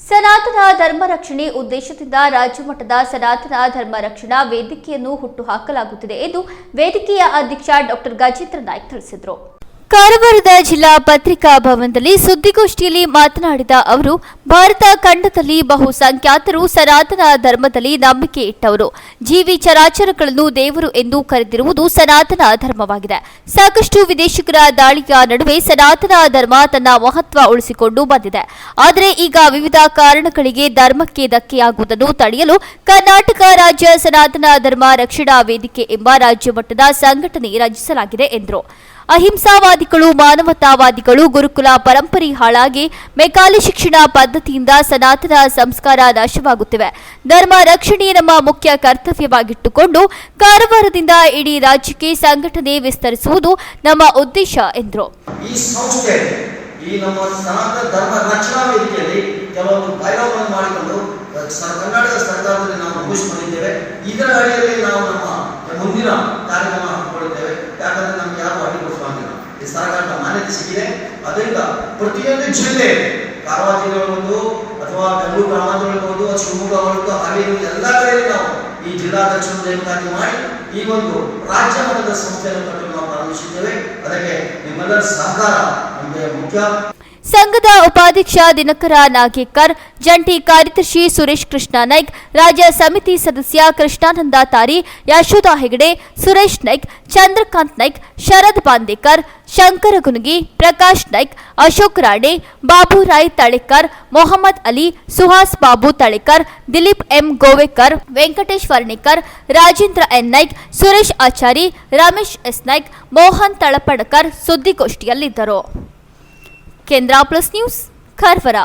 ಸನಾತನ ಧರ್ಮ ರಕ್ಷಣೆ ಉದ್ದೇಶದಿಂದ ರಾಜ್ಯಮಟ್ಟದ ಸನಾತನ ಧರ್ಮ ರಕ್ಷಣಾ ವೇದಿಕೆಯನ್ನು ಹುಟ್ಟುಹಾಕಲಾಗುತ್ತಿದೆ ಎಂದು ವೇದಿಕೆಯ ಅಧ್ಯಕ್ಷ ಡಾಕ್ಟರ್ ಗಜೇಂದ್ರ ನಾಯ್ಕ ತಿಳಿಸಿದರು. ಕಾರವಾರದ ಜಿಲ್ಲಾ ಪತ್ರಿಕಾ ಭವನದಲ್ಲಿ ಸುದ್ದಿಗೋಷ್ಠಿಯಲ್ಲಿ ಮಾತನಾಡಿದ ಅವರು, ಭಾರತ ಖಂಡದಲ್ಲಿ ಬಹುಸಂಖ್ಯಾತರು ಸನಾತನ ಧರ್ಮದಲ್ಲಿ ನಂಬಿಕೆ ಇಟ್ಟವರು. ಜೀವಿ ಚರಾಚರಗಳನ್ನು ದೇವರು ಎಂದು ಕರೆದಿರುವುದು ಸನಾತನ ಧರ್ಮವಾಗಿದೆ. ಸಾಕಷ್ಟು ವಿದೇಶಿಗರ ದಾಳಿಯ ನಡುವೆ ಸನಾತನ ಧರ್ಮ ತನ್ನ ಮಹತ್ವ ಉಳಿಸಿಕೊಂಡು ಬಂದಿದೆ. ಆದರೆ ಈಗ ವಿವಿಧ ಕಾರಣಗಳಿಗೆ ಧರ್ಮಕ್ಕೆ ಧಕ್ಕೆಯಾಗುವುದನ್ನು ತಡೆಯಲು ಕರ್ನಾಟಕ ರಾಜ್ಯ ಸನಾತನ ಧರ್ಮ ರಕ್ಷಣಾ ವೇದಿಕೆ ಎಂಬ ರಾಜ್ಯ ಮಟ್ಟದ ಸಂಘಟನೆ ರಚಿಸಲಾಗಿದೆ ಎಂದರು. ಅಹಿಂಸಾವಾದಿಗಳು, ಮಾನವತಾವಾದಿಗಳು, ಗುರುಕುಲ ಪರಂಪರೆ ಹಾಳಾಗಿ ಮೆಕಾಲಿ ಶಿಕ್ಷಣ ಪದ್ಧತಿಯಿಂದ ಸನಾತನ ಸಂಸ್ಕಾರ ನಾಶವಾಗುತ್ತಿವೆ. ಧರ್ಮ ರಕ್ಷಣೆ ನಮ್ಮ ಮುಖ್ಯ ಕರ್ತವ್ಯವಾಗಿಟ್ಟುಕೊಂಡು ಕಾರವಾರದಿಂದ ಇಡೀ ರಾಜ್ಯಕ್ಕೆ ಸಂಘಟನೆ ವಿಸ್ತರಿಸುವುದು ನಮ್ಮ ಉದ್ದೇಶ, ಎಂದರು. ಈ ನಮ್ಮ ಸನಾತನ ಧರ್ಮ ರಕ್ಷಣಾ ವೇದಿಕೆಯಲ್ಲಿ ಕೆಲವೊಂದು ಬೈಲಾಗಳನ್ನು ಮಾಡಿಕೊಂಡು ಕರ್ನಾಟಕ ಸರ್ಕಾರದಲ್ಲಿ ನಾವು ರೂಪಿಸಿಕೊಂಡಿದ್ದೇವೆ ಇದರ ಅಡಿಯಲ್ಲಿ ನಾವು ನಮ್ಮ ಮುಂದಿನ ಕಾರ್ಯಕ್ರಮ ಮಾನ್ಯತೆ ಸಿಕ್ಕಿದೆ. ಅದರಿಂದ ಪ್ರತಿಯೊಂದು ಜಿಲ್ಲೆ ಕಾರವಾರ ಜಿಲ್ಲೆ ಇರ್ಬೋದು ಅಥವಾ ಬೆಂಗಳೂರು ಗ್ರಾಮಾಂತರ ಅಥವಾ ಶಿವಮೊಗ್ಗ ಇರ್ಬೋದು ಹಾಗೆ ಎಲ್ಲ ಕಡೆಯಲ್ಲಿ ನಾವು ಈ ಜಿಲ್ಲಾಧ್ಯಕ್ಷರ ನೇಮಕಾತಿ ಮಾಡಿ ಈ ಒಂದು ರಾಜ್ಯ ಮಟ್ಟದ ಸಂಸ್ಥೆಯನ್ನು ಕಟ್ಟಲು ನಾವು ಪ್ರಾರಂಭಿಸಿದ್ದೇವೆ. ಅದಕ್ಕೆ ನಿಮ್ಮೆಲ್ಲರ ಸಹಕಾರ. ನಮಗೆ ಮುಖ್ಯ. ಸಂಘದ ಉಪಾಧ್ಯಕ್ಷ ದಿನಕರ ನಾಗೇಕರ್, ಜಂಟಿ ಕಾರ್ಯದರ್ಶಿ ಸುರೇಶ್ ಕೃಷ್ಣ ನಾಯ್ಕ್, ರಾಜ್ಯ ಸಮಿತಿ ಸದಸ್ಯ Krishnananda Tari, Yashoda Hegde, Suresh Naik, Chandrakant Naik, Sharad Bandekar Shankar Gunugi, Prakash Naik, Ashok Rane Baburay Talekar, Mohammad Ali, Suhas Babu Talekar, Dilip M Govekar, Venkatesh Varnekar, Rajendra N Naik, Suresh Achari, Ramesh S Naik, Mohan Talapadkar ಸುದ್ದಿಗೋಷ್ಠಿಯಲ್ಲಿದ್ದರು. ಕೇಂದ್ರ plus news Karwar